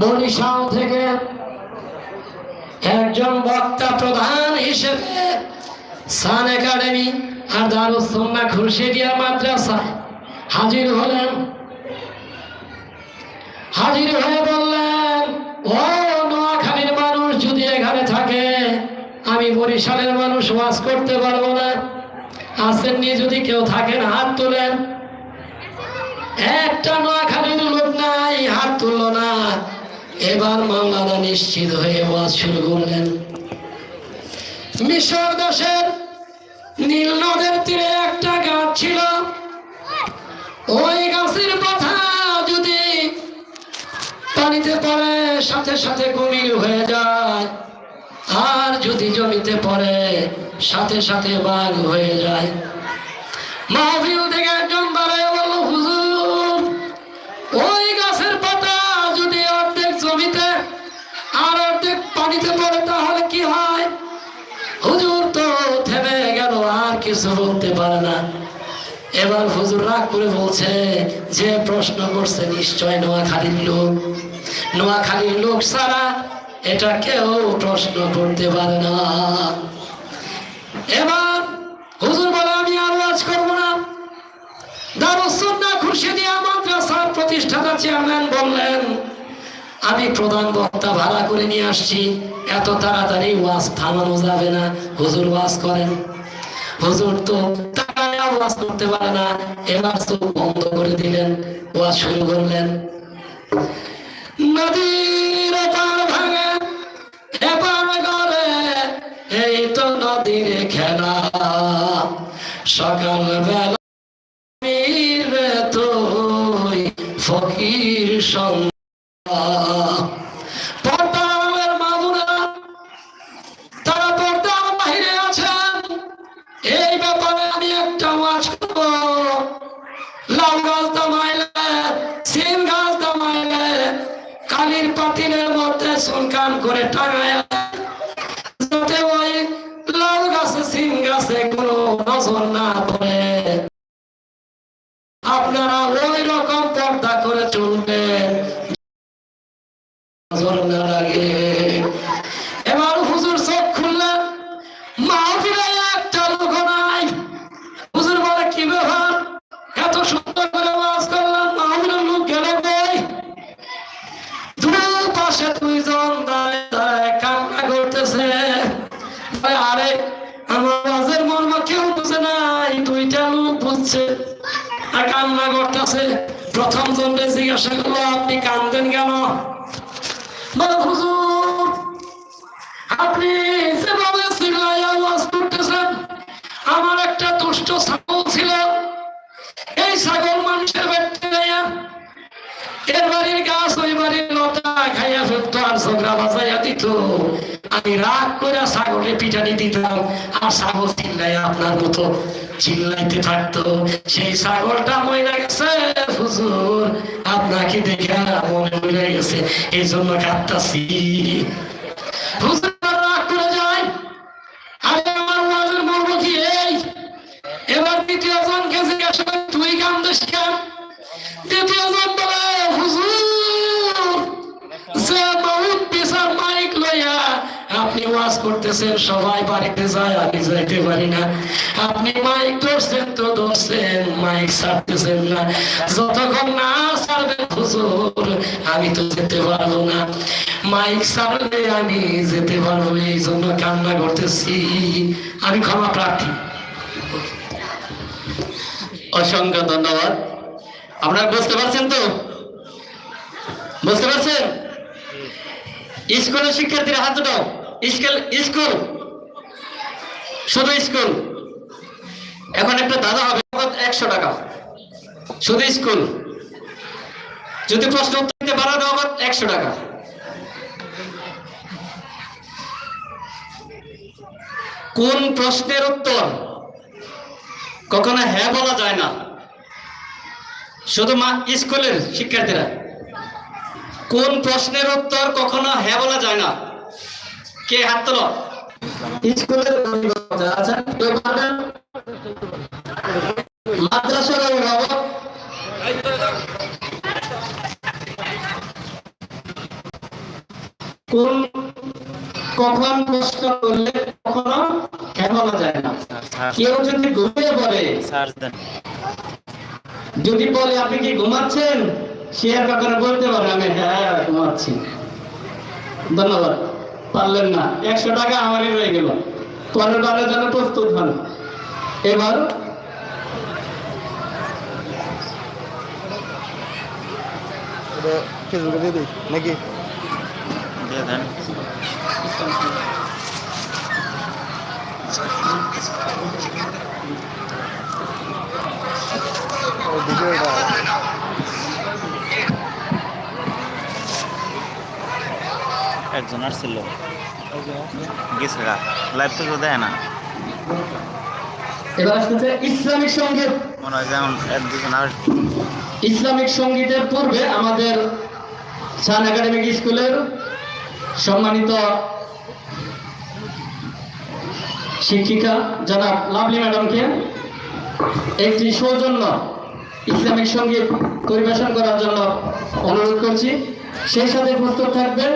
বরিশাল থেকে একজন বক্তা প্রধান হিসেবে সান একাডেমি আর দারুসুন্না খুরশিদিয়া মাদ্রাসা হাজির হলেন। হাজির হয়ে বললেন, ও নোয়াখালীর মানুষ, যদি এখানে থাকে, আমি বরিশালের মানুষ, ওয়াজ করতে পারব না। আসেননি যদি কেউ থাকেন, হাত তোলেন। একটা নোয়াখালীর লোক নাই, হাত তুললো না। এবার মাওলানা নিশ্চিত হয়ে ওয়াজ শুরু করলেন। মিশর দেশের নীল নদের তীরে একটা গাছ ছিল। ওই গাছের কথা যদি পানিতে পড়ে, সাথে সাথে কুমির হয়ে যায়। আর যদি জমিতে পড়ে, সাথে সাথে বাঘ হয়ে যায়। মাহফিল থেকে একজন পারে না। এবার হুজুর রাগ করে বলছে, যে প্রশ্ন করছে নিশ্চয় নোয়াখালীর লোক। নোয়াখালীর লোক ছাড়া এটা কেউ প্রশ্ন করতে পারে না। এবার হুজুর বলে, আমি আর ওয়াজ করব না। দারুসুন্না খুরশিদিয়া মাদ্রাসার প্রতিষ্ঠাতা চেয়ারম্যান বললেন, আমি প্রধান বক্তা ভাড়া করে নিয়ে আসছি। এত তাড়াতাড়ি ওয়াজ থামানো যাবে না। হুজুর ওয়াজ করেন। হুজুর তো তাই ওয়াজ করতে পারে না। এবার তো বন্ধ করে দিলেন, ওয়াজ শুরু করলেন। নদীর পার ভাঙে গলে এই তো নদীর খেলা। সকাল বেলা তুই ফকির সন্ধ্যা কোনো জিজ্ঞাসা করল আপনি কান্দেন কেন? আপনি যেভাবে করতেছেন, আমার একটা দুষ্ট ছাগল ছিল। এই ছাগল মানুষের বাড়িতে এর বাড়ির গাছ, ওই বাড়ির লতা খাইয়া ফেলতো আর ঝগড়া বাজাইয়া দিত। আমি রাগ করে ছাগলের পিটানি দিতাম, আর ছাগল চিল্লাই আপনার মতো চিল্লাইতে থাকতো। সেই ছাগলটা মরে গেছে, হুজুর, আপনাকে দেখে মনে মরে গেছে এই জন্য কাঁদতাছি। হুজুর করতেছেন, সবাই বাড়িতে যায়, আমি যাইতে পারি না। আপনি মাইক ধরছেন তো ধরছেন মাইক ছাড়তেছেন না। যতক্ষণ না ছাড়বেন হুজুর, আমি তো যেতে পারব না। মাইক ছাড়লে আমি যেতে পারব এই জন্য কান্না করতেছি। আমি ক্ষমা প্রার্থী। অসংখ্য ধন্যবাদ। আপনারা বুঝতে পারছেন তো? বুঝতে পারছেন? স্কুলের শিক্ষার্থীরা হাত উঠাও স্কুল স্কুল। শুধু স্কুল। এখন একটা দাদা হবে একশো টাকা। শুধু স্কুল। যদি প্রশ্ন উত্তর দিতে পারো নগদ একশো টাকা। কোন প্রশ্নের উত্তর কখনো হ্যাঁ বলা যায় না? শুধু মা, স্কুলের শিক্ষার্থীরা। কোন প্রশ্নের উত্তর কখনো হ্যাঁ বলা যায় না? কে হাত তোলো? স্কুলের অভিভাবক কেউ পারবেন? মাদ্রাসার অভিভাবক। কোন কখন প্রশ্ন করলে কখনো যায় না? কেউ যদি ঘুমিয়ে পড়ে যদি বলে আপনি কি ঘুমাচ্ছেন? সে আর কখনো বলতে পারে আমি হ্যাঁ ঘুমাচ্ছি। ধন্যবাদ। পারলেন না। একশো টাকা আমারই রয়ে গেল। পরের বারের জন্য প্রস্তুত হন। এবার ফেসবুকে দিয়ে দিই নাকি? ভিডিওটা। একজন আসছিল। গেছে লাইভ তো দেয় না। এবার আসতেছে ইসলামিক সংগীত মনে হয় যেমন এক দুজন আর ইসলামিক সঙ্গীতের পূর্বে আমাদের সান একাডেমিক স্কুলের সম্মানিত শিক্ষিকা জনাব লাভলি ম্যাডামকে একটি সৌজন্য ইসলামিক সংগীত পরিবেশন করার জন্য অনুরোধ করছি। সেই সাথে প্রস্তুত থাকবে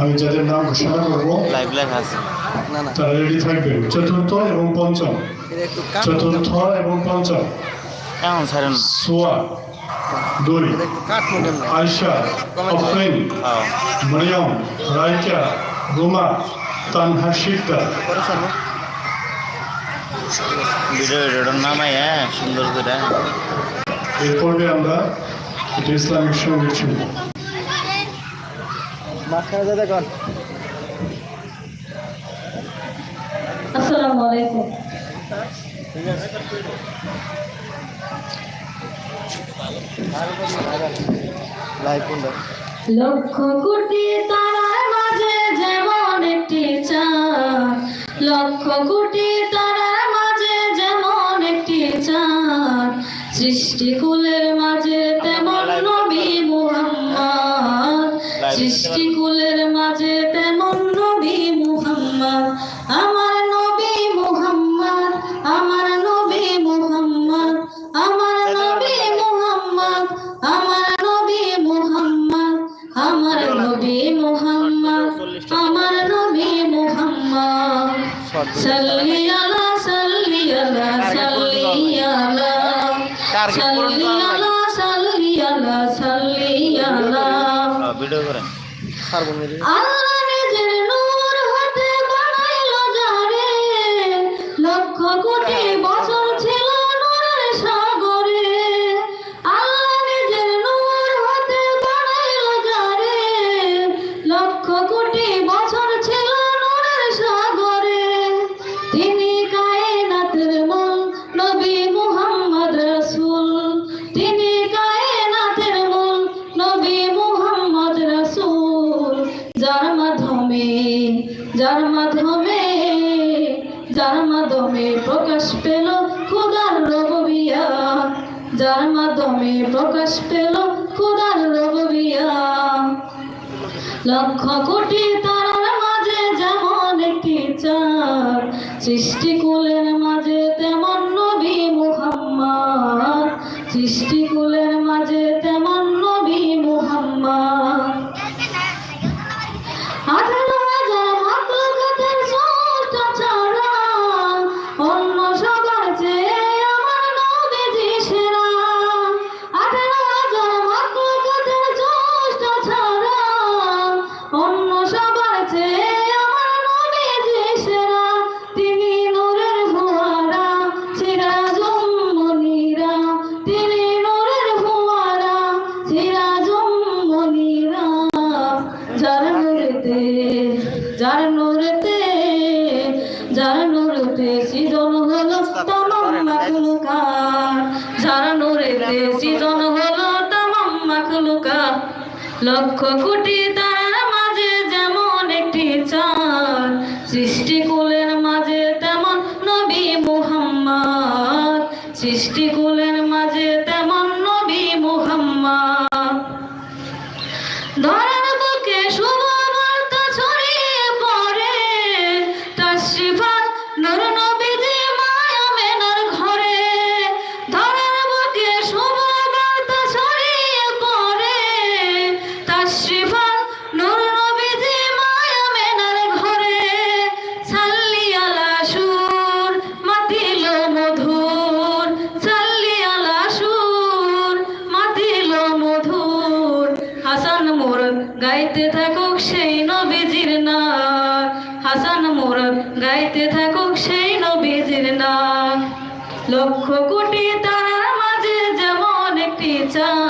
আমি যাদের নাম ঘোষণা করব লাইভ লেখা আছে। না না। তারা রেডি থাকবেন চতুর্থ এবং পঞ্চম। চতুর্থ এবং পঞ্চম। সোয়া দুই হ্যাঁ। মরিয়ম রাইকা রুমা তানহা শিকদার। ভিডিও ভিডিওটার নামাই হ্যাঁ সুন্দর করে। এর আমরা ইসলামিক সংগীত শুনব মাঝখানে যা দেখুন। আসসালামু আলাইকুম। লাইভ লক্ষ কোটি তারার মাঝে যেমন একটি চাঁদ লক্ষ কোটি সৃষ্টিকুলের মাঝে তেমন নবী মুহাম্মদ। সৃষ্টিকুলের সৃষ্টিকুলের মাঝে তেমন নবী মুহাম্মদ। মুহাম্মদ সৃষ্টিকুলের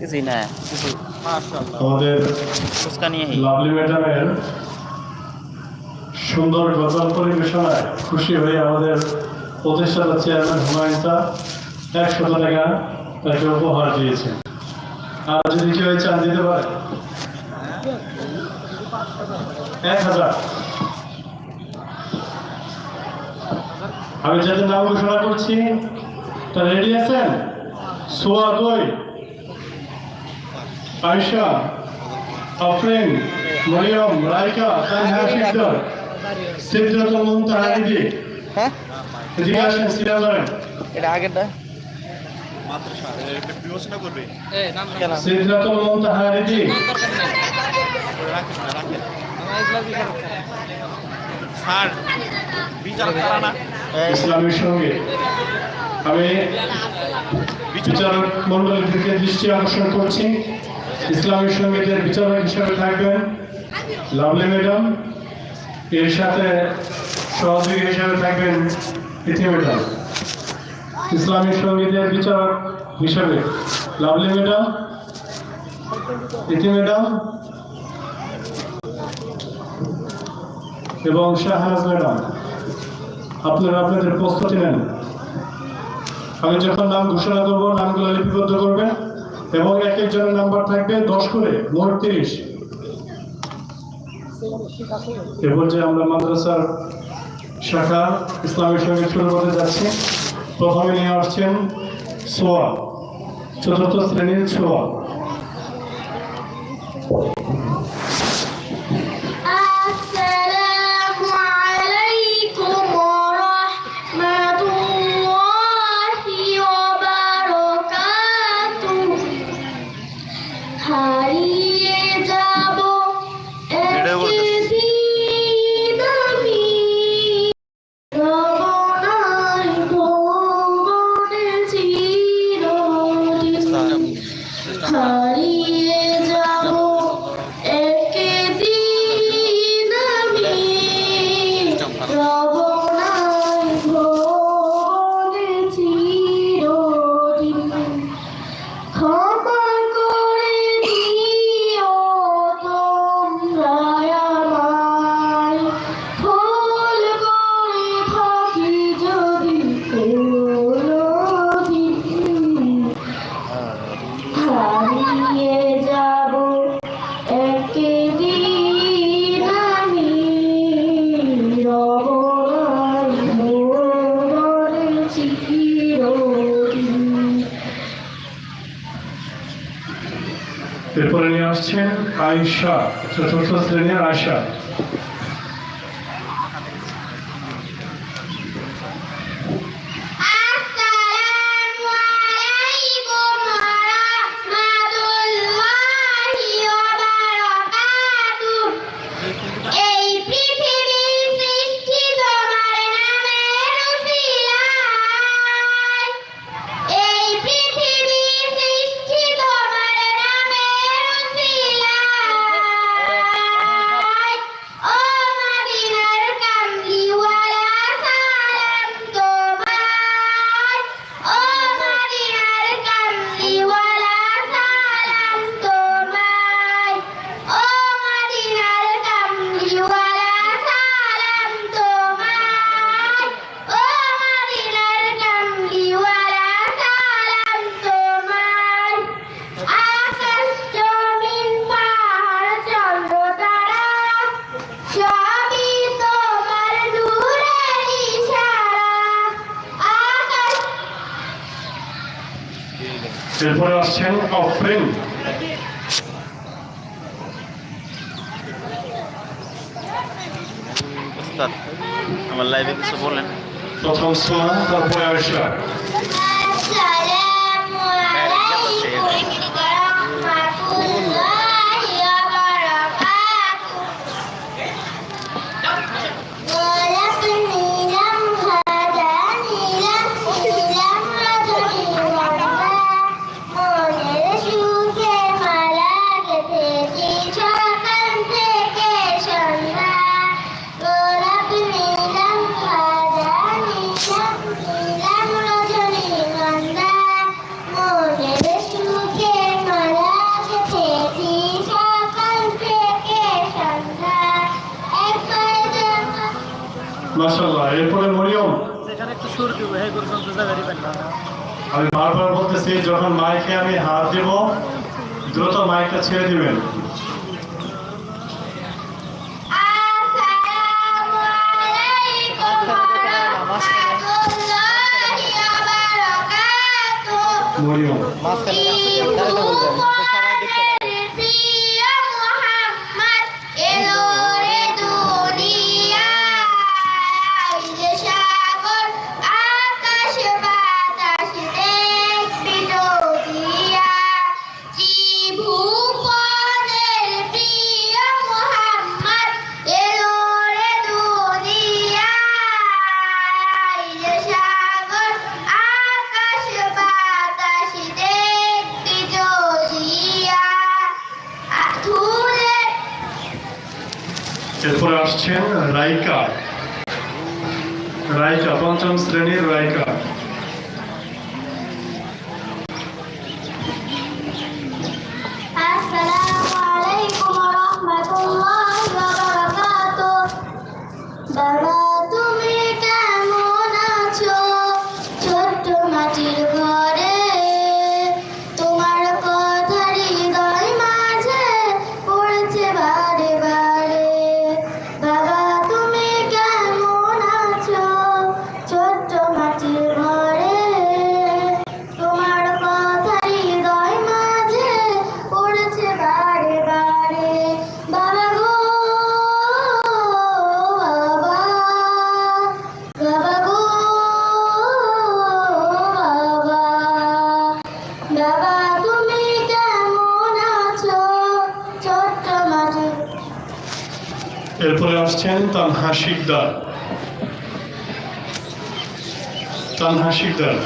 কিছুই না কিছু আমাদের ফুচকা নিয়ে লাভলি ম্যাডামের সুন্দর গজল পরিবেশনায় খুশি হয়ে আমাদের প্রতিষ্ঠাতা চেয়ারম্যান হুমায়ুন স্যার একশত টাকা তাকে উপহার দিয়েছেন। আর যদি কেউ চান দিতে পারে? এক হাজার। আমি যাদের নাম ঘোষণা করছি তা রেডি আছেন? সোয়া কই? আয়শা আফরিন মরিয়ম রাইকা তানহা শিকদার সিদ্ধাতুল মুনতাহা দিদি হ্যাঁ। এদিকে আসেন সিরিয়াল এটা আগেরটা। কেন মুনতাহা দিদি স্যার বিচার করা না। ইসলামের সঙ্গে। আমি বিচারক মন্ডলের দিকে দৃষ্টি আকর্ষণ করছি। ইসলামী সঙ্গীতের বিচারক হিসেবে থাকবেন। লাভলি ম্যাডাম, এর সাথে সহযোগী হিসেবে থাকবেন ইথি ম্যাডাম। ইসলামী সঙ্গীতের বিচারক হিসেবে। Lovely madam Ithi madam. এবং শাহনাজ ম্যাডাম, আপনারা আপনাদের প্রস্তুতি নেন। আমি যখন নাম ঘোষণা করব, নামগুলো লিপিবদ্ধ করবেন। এবং এক একজনের নাম্বার থাকবে দশ করে, মোট তিরিশ। এবার যে আমরা মাদ্রাসার শাখা ইসলামী সঙ্গে শুরু করতে যাচ্ছি, প্রথমে নিয়ে আসছেন সোয়া চতুর্থ শ্রেণির ছোয়া り এরপরে নিয়ে আসছেন আয়শা চতুর্থ শ্রেণির আয়শা। Osman Kapoyarşa. যখন মাইকে আমি হাত দেব দ্রুত মাইকটা ছেড়ে দিবেন। মরিয়ম। মাঝখানে বলবেন। তানহা শিকদার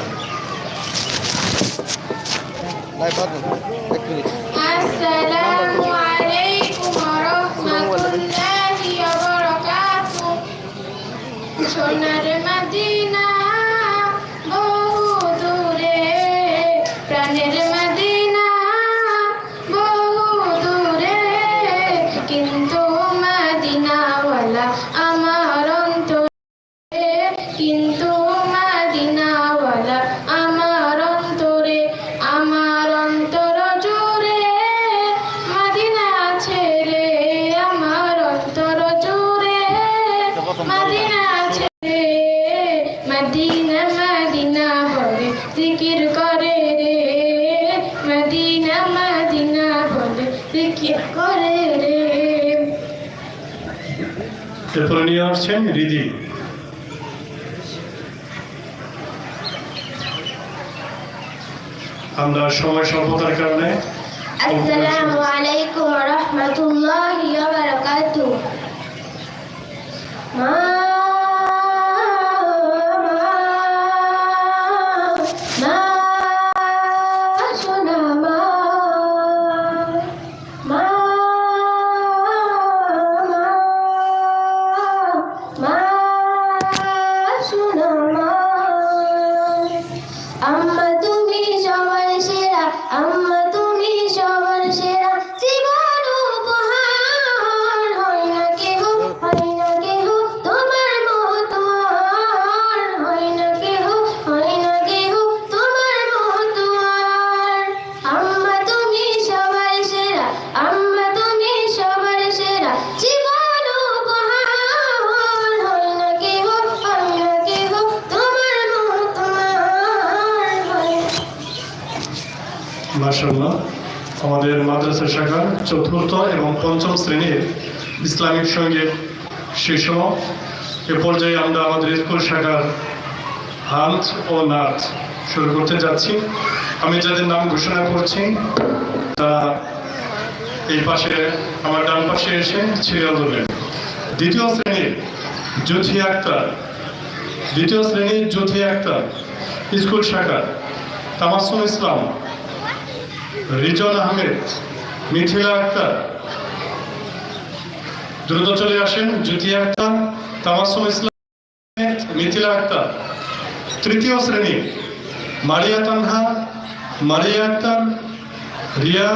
আসসালামু আলাইকুম ওয়া রাহমাতুল্লাহি ওয়া বারাকাতুহু। সোনার মা আমরা সময় স্বল্পতার কারণে আসসালামু আলাইকুম ওয়া রাহমাতুল্লাহি ওয়া বারাকাতুহু। মা মাশাআল্লাহ, আমাদের মাদ্রাসা শাখার চতুর্থ এবং পঞ্চম শ্রেণির ইসলামিক সংগীত শিশু। এ পর্যায়ে আমরা আমাদের স্কুল শাখার হান্ত ও নাচ শুরু করতে যাচ্ছি। আমি যাদের নাম ঘোষণা করছি তারা এই পাশে, আমার ডান পাশে এসে ধরবেন। দ্বিতীয় শ্রেণির জ্যোতি আক্তার, দ্বিতীয় শ্রেণির জ্যোতি আক্তার, স্কুল শাখা তামাসুম ইসলাম। রিজন আহমেদ, মিথিলা আক্তার। দ্রুত চলে আসেন জ্যোতি আক্তার, তামাসুম ইসলাম মিথিলা আক্তার। তৃতীয় শ্রেণি, মারিয়া তানহা, মারিয়া আক্তার, রিয়া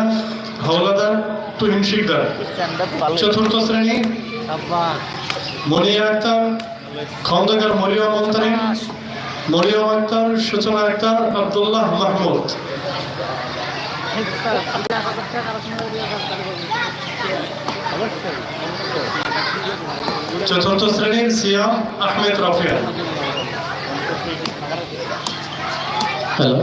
হাওলাদার, তুহিন শিকদার। চতুর্থ শ্রেণি, মনিয়া আক্তার, খন্দকার মরিয়ম আক্তারি, মরিয়ম আক্তার, সূচনা আক্তার, আব্দুল্লাহ মাহমুদ। চতুর্থ শ্রেণির সিয়াম আহমেদ রফিয়া। হ্যালো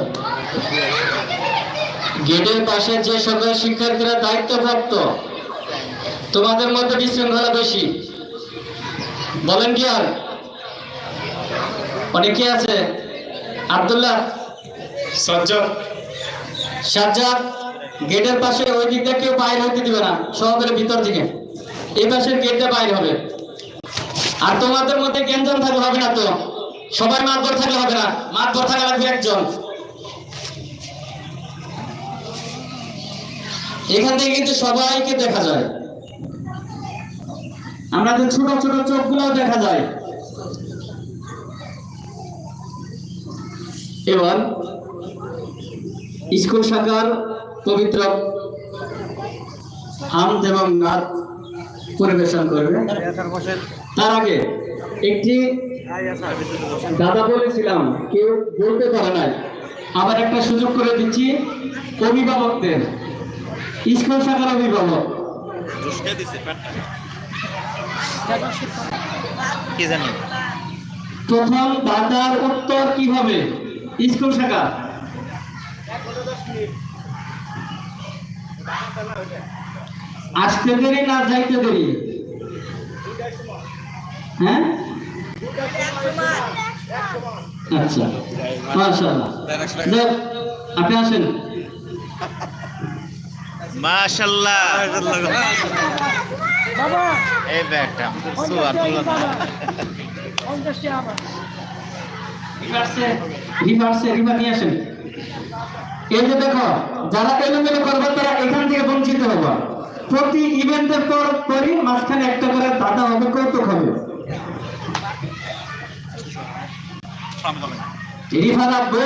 গেটের পাশে যে সকল শিক্ষার্থীরা দায়িত্বপ্রাপ্ত তোমাদের মধ্যে বিশৃঙ্খলা বেশি। বলেন কি আর? অনেকে আছে। আব্দুল্লাহ? সাজ্জাদ। সাজ্জাদ, গেটের পাশে ওই দিকটা কেউ বাইরে হতে দিবে না সহকারে ভিতর দিকে এই পাশের গেটটা বাইরে হবে। আর তোমাদের মধ্যে জ্ঞানজন থাকলে হবে না তো? সবাই মাতবর থাকলে হবে না? মাতবর থাকা লাগবে একজন। এখান থেকে কিন্তু সবাইকে দেখা যায়। আমাদের ছোট ছোট চোখগুলোও দেখা যায়। এবার স্কুল শাখার পবিত্র হামদ এবং নাথ পরিবেশন করবে। তার আগে একটি দাদা বলেছিলাম কেউ বলতে পারে নাই। আবার একটা সুযোগ করে দিচ্ছি অভিভাবকদের। স্কুল শাখার অভিভাবক। প্রথম দাদার উত্তর কি হবে? স্কুল শাখা। আসতে দেরি না যাইতে দেরি? হ্যাঁ? আচ্ছা মাশাআল্লাহ। আপনি আসেন। মাশাল্লাহ এই ব্যাগটা সুবহানাল্লাহ রিভার্সে রিভার্সে রিভার নিয়ে আসেন। এই যে দেখো যারা এলোমেলো করবে তারা এখান থেকে বঞ্চিত হবে প্রতি ইভেন্টের পর পরই মাঝখানে একটা করে দাদা হবে কৌতুক হবে। রিফার আব্বু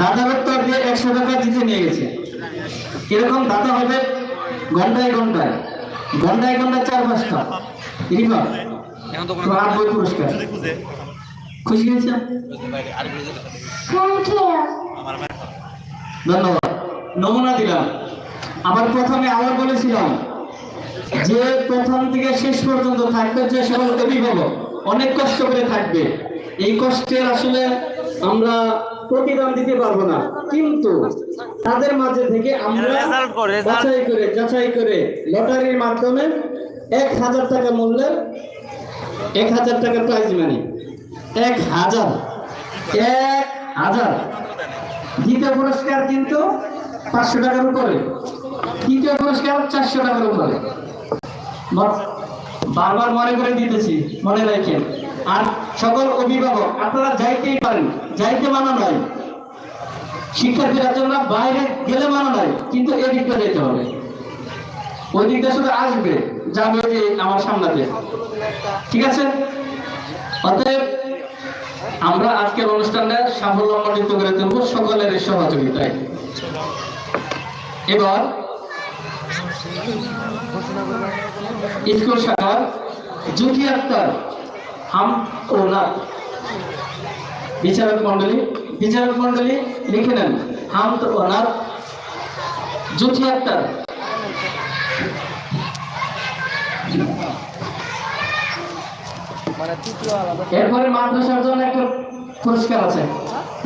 দাদার উত্তর দিয়ে একশো টাকা জিতে নিয়ে গেছে। এরকম দাদা হবে? ঘন্টায় ঘন্টায় ঘন্টায় ঘন্টায় চার পাঁচটা। রিফা তো আব্বু পুরস্কার। খুশি হয়েছে? ধন্যবাদ। নমুনা দিলাম। আবার প্রথমে আবার বলেছিলাম যে প্রথম থেকে শেষ পর্যন্ত থাকবে যে সকল অভিভাবক অনেক কষ্ট করে থাকবে। এই কষ্টের আসলে আমরা প্রতিদান দিতে পারব না। কিন্তু তাদের মাঝে থেকে আমরা। যাচাই করে যাচাই করে লটারির মাধ্যমে এক হাজার টাকা মূল্যের এক হাজার টাকার প্রাইজ মানি এক হাজার। এক হাজার। দ্বিতীয় পুরস্কার কিন্তু পাঁচশো টাকার উপরে। তৃতীয় পুরস্কার চারশো টাকার উপরে। বারবার মনে করে দিতেছি, মনে রাখেন। আর সকল অভিভাবক, আপনারা যাইতেই পারেন, যাইতে মানা নয়। শিক্ষার্থীরা জন্য বাইরে গেলে মানা নয়, কিন্তু এদিকটা যেতে হবে। ওই দিকটা শুধু আসবে, যাবে আমার সামনাতে। ঠিক আছে? অতএব আমরা আজকের অনুষ্ঠানটা সাফল্যমণ্ডিত করে তুলব সকলের সহযোগিতায়। এবার শাখার জুটি আক্তার, হাম ও বিচারক মন্ডলী বিচারক মন্ডলী লিখে নেন, হাম ও না। জুটি আক্তার মানে তৃতীয় আলাদা এরপরে মাদ্রাসার জন্য একটা পুরস্কার আছে।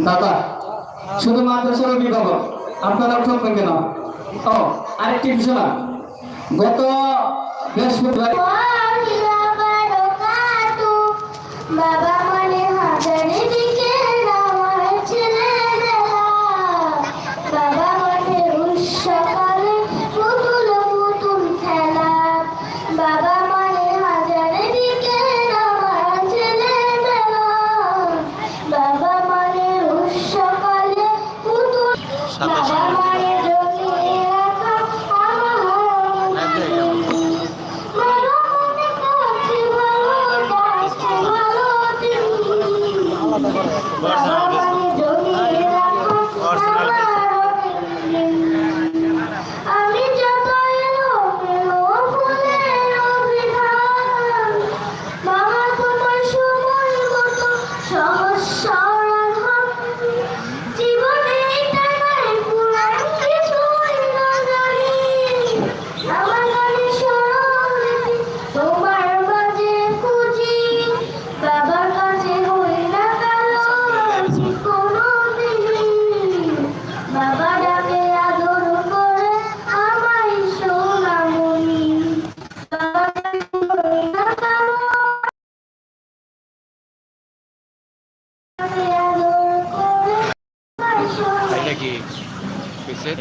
দাদা শুধু মাদ্রাসার অভিভাবক আপনারা উঠবেন কেন? ও আরেকটি বিষয় না। গত বৃহস্পতিবার বাবা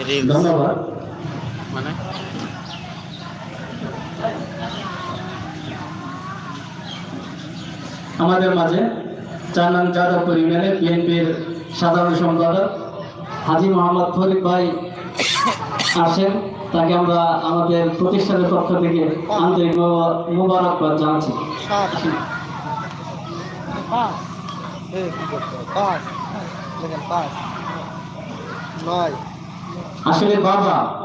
ধন্যবাদ। মানে? আমাদের মাঝে চার নং যাদবপুর ইউনিয়নের বিএনপির সাধারণ সম্পাদক হাজি মোহাম্মদ ফরিদ ভাই আসেন। তাকে আমরা আমাদের প্রতিষ্ঠানের পক্ষ থেকে আন্তরিক মোবা- মোবারকবাদ জানাচ্ছি। পাঁচ। পাঁচ। নয়। আসলে বাবা,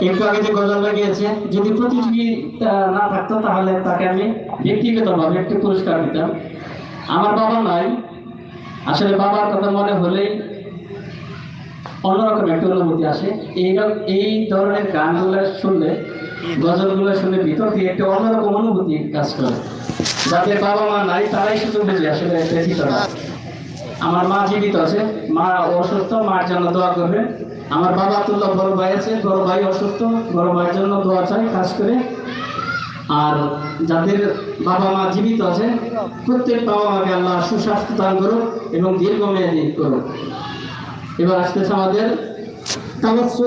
একটু আগে যে গজল লাগিয়েছে যদি প্রতিযোগিতা না থাকতো, তাহলে তাকে আমি ব্যক্তিগতভাবে একটু পুরস্কার দিতাম। আমার বাবা নাই। আসলে বাবার কথা মনে হলেই অন্যরকম একটা অনুভূতি আসে। এই র- এই ধরনের গানগুলো শুনলে, গজলগুলো শুনলে ভিতর দিয়ে একটা অন্যরকম অনুভূতি কাজ করে। যাদের বাবা মা নাই, তারাই শুধু বুঝে আসলে আমার মা জীবিত আছে। মা অসুস্থ, মার জন্য দোয়া করবে। আমার বাবা তুল্লা বড় ভাই আছে, বড় ভাই অসুস্থ, বড় ভাইয়ের জন্য দোয়া চাই খাস করে। আর যাদের বাবা মা জীবিত আছে, প্রত্যেক বাবা মাকে আল্লাহ সুস্বাস্থ্য দান করুক এবং দীর্ঘমেয়াদী করুক। এবার আসতেছে আমাদের